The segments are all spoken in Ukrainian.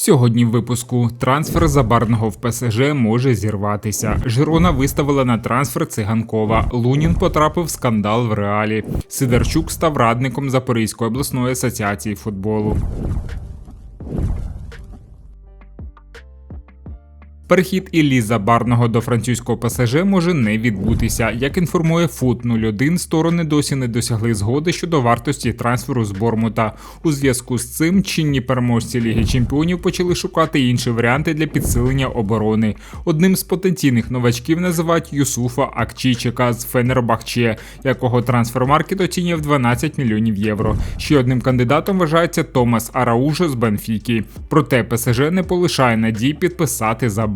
Сьогодні в випуску трансфер забарного в ПСЖ може зірватися. Жирона виставила на трансфер циганкова. Лунін потрапив в скандал в реалі. Сидорчук став радником Запорізької обласної асоціації футболу. Перехід Іллі Забарного до французького ПСЖ може не відбутися. Як інформує Фут 01, сторони досі не досягли згоди щодо вартості трансферу з Бормута. У зв'язку з цим чинні переможці Ліги Чемпіонів почали шукати інші варіанти для підсилення оборони. Одним з потенційних новачків називають Юсуфа Акчічика з Фенербахче, якого трансфермаркет оцінює в 12 мільйонів євро. Ще одним кандидатом вважається Томас Араужо з Бенфіки. Проте ПСЖ не полишає надій підписати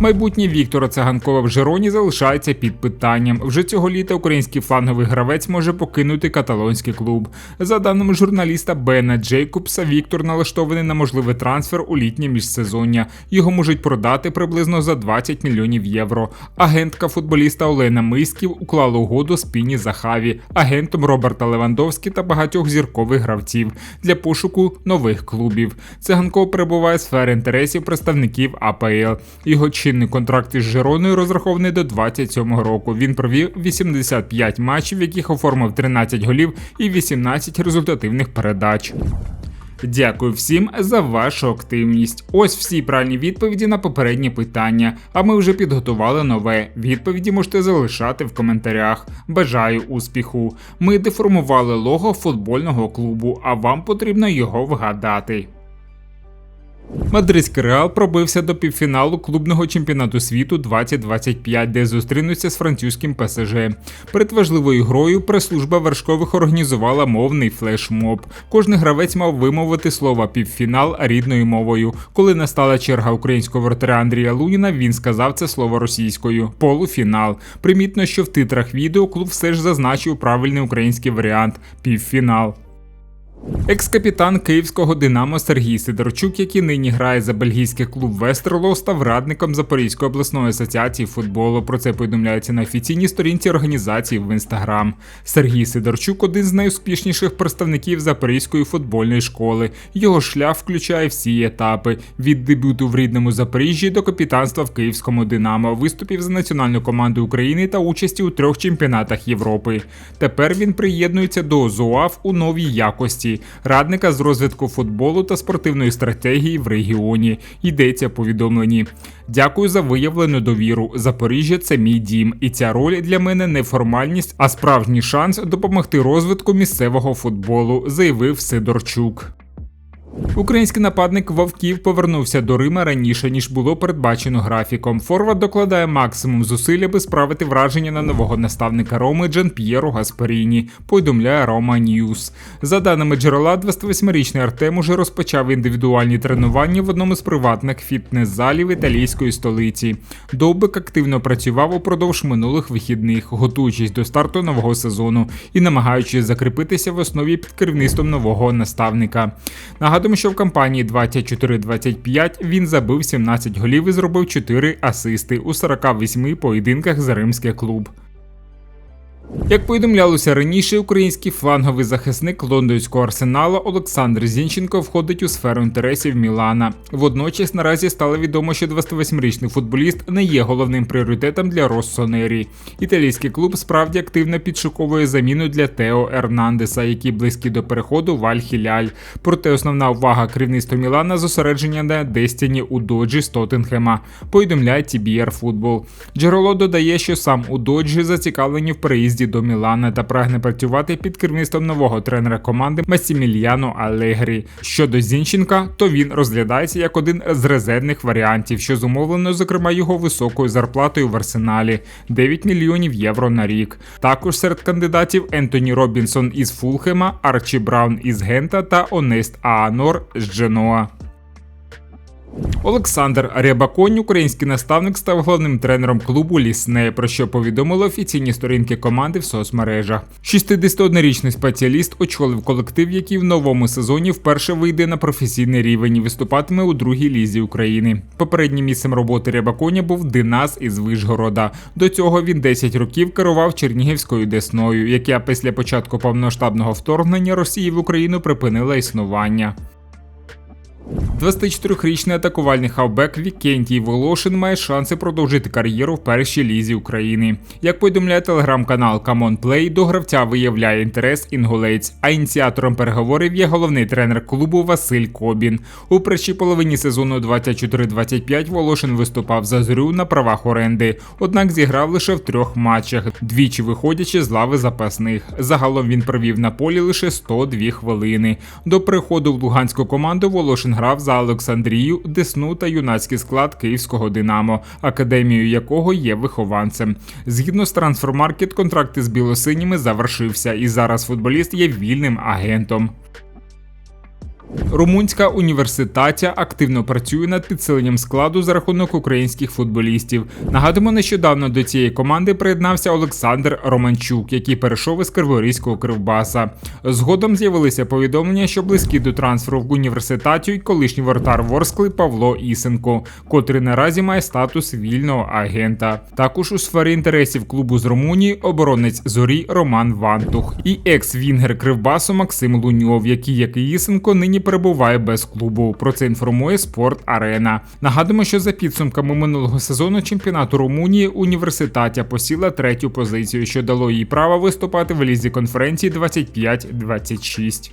Майбутнє Віктора Циганкова в Жероні залишається під питанням. Вже цього літа український фланговий гравець може покинути каталонський клуб. За даними журналіста Бена Джейкобса, Віктор налаштований на можливий трансфер у літнє міжсезоння. Його можуть продати приблизно за 20 мільйонів євро. Агентка футболіста Олена Мисків уклала угоду з Піні Захаві, агентом Роберта Левандовські та багатьох зіркових гравців для пошуку нових клубів. Циганков перебуває в сфері інтересів представників АПЛ. Його чинний контракт із Жироною розрахований до 27 року. Він провів 85 матчів, в яких оформив 13 голів і 18 результативних передач. Дякую всім за вашу активність. Ось всі правильні відповіді на попередні питання. А ми вже підготували нове. Відповіді можете залишати в коментарях. Бажаю успіху. Ми деформували лого футбольного клубу, а вам потрібно його вгадати. Мадридський реал пробився до півфіналу клубного чемпіонату світу 2025, де зустрінуться з французьким ПСЖ. Перед важливою грою прес-служба вершкових організувала мовний флешмоб. Кожний гравець мав вимовити слово півфінал рідною мовою. Коли настала черга українського вратаря Андрія Луніна, він сказав це слово російською полуфінал. Примітно, що в титрах відео клуб все ж зазначив правильний український варіант півфінал. Екс-капітан київського Динамо Сергій Сидорчук, який нині грає за бельгійський клуб Вестерло, став радником Запорізької обласної асоціації футболу. Про це повідомляється на офіційній сторінці організації в інстаграм. Сергій Сидорчук один з найуспішніших представників Запорізької футбольної школи. Його шлях включає всі етапи: від дебюту в рідному Запоріжжі до капітанства в Київському Динамо, виступів за національну команду України та участі у трьох чемпіонатах Європи. Тепер він приєднується до ЗОАФ у новій якості якості радника з розвитку футболу та спортивної стратегії в регіоні. Йдеться повідомлені. Дякую за виявлену довіру. Запоріжжя це мій дім, і ця роль для мене не формальність, а справжній шанс допомогти розвитку місцевого футболу, заявив Сидорчук. Український нападник Вовків повернувся до Рима раніше ніж було передбачено графіком. Форвард докладає максимум зусиль, аби справити враження на нового наставника Роми Джан П'єро Гасперіні. Повідомляє Рома Ньюс. За даними джерела, 28-річний Артем уже розпочав індивідуальні тренування в одному з приватних фітнес-залів італійської столиці. Довбик активно працював упродовж минулих вихідних, готуючись до старту нового сезону і намагаючись закріпитися в основі під керівництвом нового наставника. Нагадую, тому що в кампанії 24-25 він забив 17 голів і зробив 4 асисти у 48 поєдинках за римський клуб. Як повідомлялося раніше, український фланговий захисник лондонського арсеналу Олександр Зінченко входить у сферу інтересів Мілана. Водночас наразі стало відомо, що 28-річний футболіст не є головним пріоритетом для Россонері. Італійський клуб справді активно підшуковує заміну для Тео Ернандеса, який близький до переходу в Аль-Хіляль. Проте основна увага керівництва Мілана зосередження на Дестіні у доджі з Тоттенхема, повідомляє TBR Футбол. Джерело додає, що сам у доджі зацікавлені в переїзді від'їзді до Мілана та прагне працювати під керівництвом нового тренера команди Масімільяно Алегрі. Щодо Зінченка, то він розглядається як один з резервних варіантів, що зумовлено, зокрема, його високою зарплатою в арсеналі 9 мільйонів євро на рік. Також серед кандидатів Ентоні Робінсон із Фулхема, Арчі Браун із Гента та Онест Аанор з Дженоа. Олександр Рябаконь, український наставник, став головним тренером клубу Лісне, про що повідомили офіційні сторінки команди в соцмережах. 61-річний спеціаліст очолив колектив, який в новому сезоні вперше вийде на професійний рівень і виступатиме у другій лізі України. Попереднім місцем роботи Рябаконя був Динас із Вишгорода. До цього він 10 років керував Чернігівською Десною, яка після початку повноштабного вторгнення Росії в Україну припинила існування. 24-річний атакувальний хавбек Вікентій Волошин має шанси продовжити кар'єру в першій лізі України. Як повідомляє телеграм-канал Play, до гравця виявляє інтерес інгулець, а ініціатором переговорів є головний тренер клубу Василь Кобін. У першій половині сезону 24-25 Волошин виступав за зорю на правах оренди, однак зіграв лише в трьох матчах, двічі виходячи з лави запасних. Загалом він провів на полі лише 102 хвилини. До приходу в луганську команду Волошин грав за Олександрію, Десну та юнацький склад Київського Динамо, академію якого є вихованцем. Згідно з трансфермаркет, контракт із білосиніми завершився, і зараз футболіст є вільним агентом. Румунська університатя активно працює над підсиленням складу за рахунок українських футболістів. Нагадуємо, нещодавно до цієї команди приєднався Олександр Романчук, який перейшов із Криворізького кривбаса. Згодом з'явилися повідомлення, що близькі до трансферу в університаті й колишній вратар Ворскли Павло Ісенко, котрий наразі має статус вільного агента. Також у сфері інтересів клубу з Румунії оборонець зорі Роман Вантух і екс-вінгер Кривбасу Максим Луньов, який, як і Ісенко, нині перебуває без клубу. Про це інформує Спорт Арена. Нагадуємо, що за підсумками минулого сезону чемпіонату Румунії університатя посіла третю позицію, що дало їй право виступати в лізі конференції 25-26.